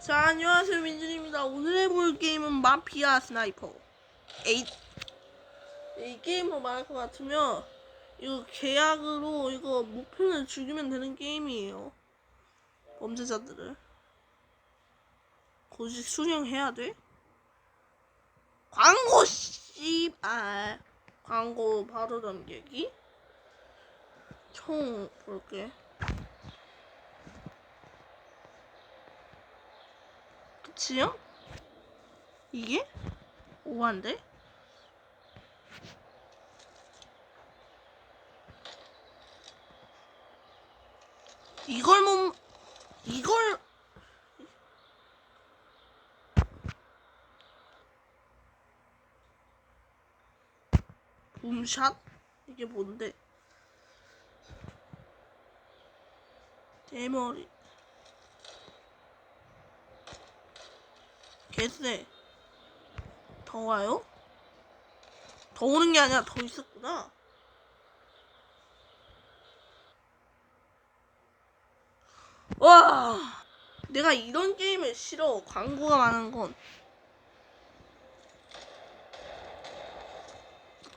자, 안녕하세요. 민준입니다. 오늘 해볼 게임은 마피아 스나이퍼. 에잇. 이 게임으로 말할 것 같으면, 이거 계약으로 이거 목표를 죽이면 되는 게임이에요. 범죄자들을. 굳이 수령해야 돼? 광고, 씨발. 광고 바로 넘기기. 총 볼게. 그치요? 이게? 오한데? 이걸 못, 이걸, 붐샷? 이게 뭔데? 대머리. 개쎄. 더워요? 더우는 게 아니라 더 있었구나. 와, 내가 이런 게임을 싫어. 광고가 많은 건.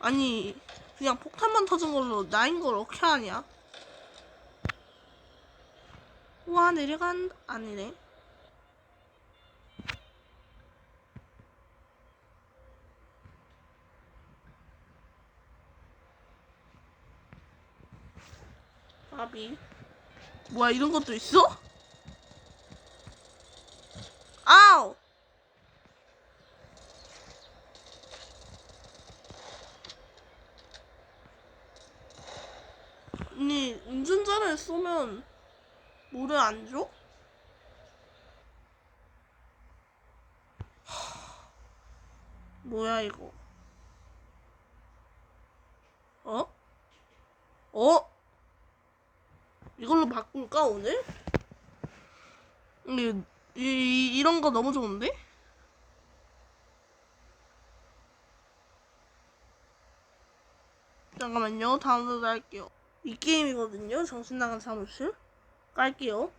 아니, 그냥 폭탄만 터진 걸로 나인 걸 어떻게 하냐? 와, 내려간, 아니네. 아비. 뭐야, 이런 것도 있어? 아우! 아니, 운전자를 쏘면 뭐를 안 줘? 하, 뭐야, 이거. 어? 어? 이걸로 바꿀까 오늘? 이, 이, 이런 거 너무 좋은데? 잠깐만요. 다운로드 할게요. 이 게임이거든요. 정신 나간 사무실. 깔게요.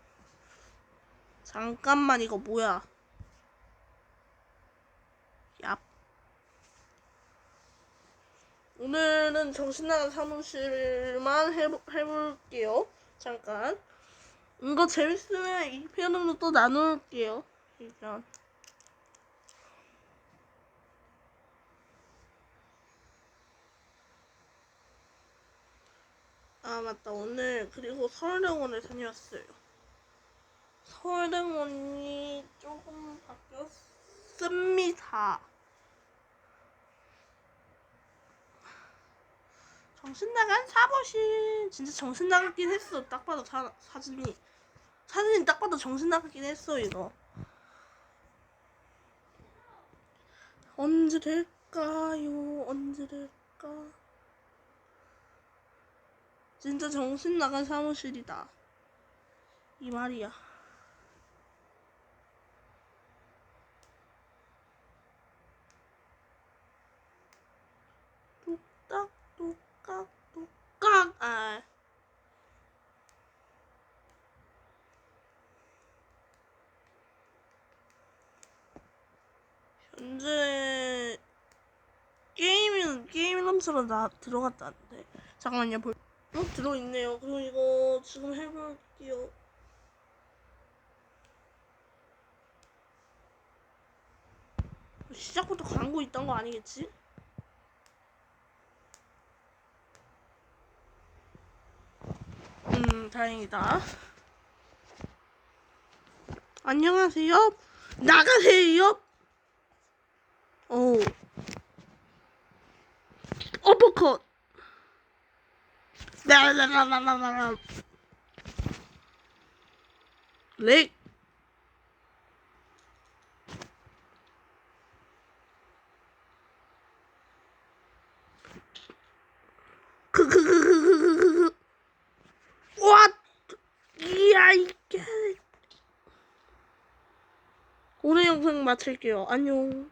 잠깐만 이거 뭐야? 얍. 오늘은 정신 나간 사무실만 해보, 해볼게요 잠깐. 이거 재밌으면 이 편으로 또 나눌게요. 일단. 아, 맞다. 오늘, 그리고 서울대공원에 다녀왔어요. 서울대공원이 조금 바뀌었습니다. 정신 나간 사무실 진짜 정신 나갔긴 했어. 딱 봐도 사, 사진이. 사진이 딱 봐도 정신 나갔긴 했어 이거. 언제 될까요? 언제 될까? 진짜 정신 나간 사무실이다. 이 말이야 깍 뚝깍 아 현재 게임은 게임 검사로 나 들어갔다는데 잠깐만요 볼 어? 들어있네요 그럼 이거 지금 해볼게요 시작부터 광고 있던 거 아니겠지? 음, 다행이다. 안녕하세요. 나가세요. 오. 어퍼컷. 나나나나나나. 렉. 오늘 영상 마칠게요. 안녕.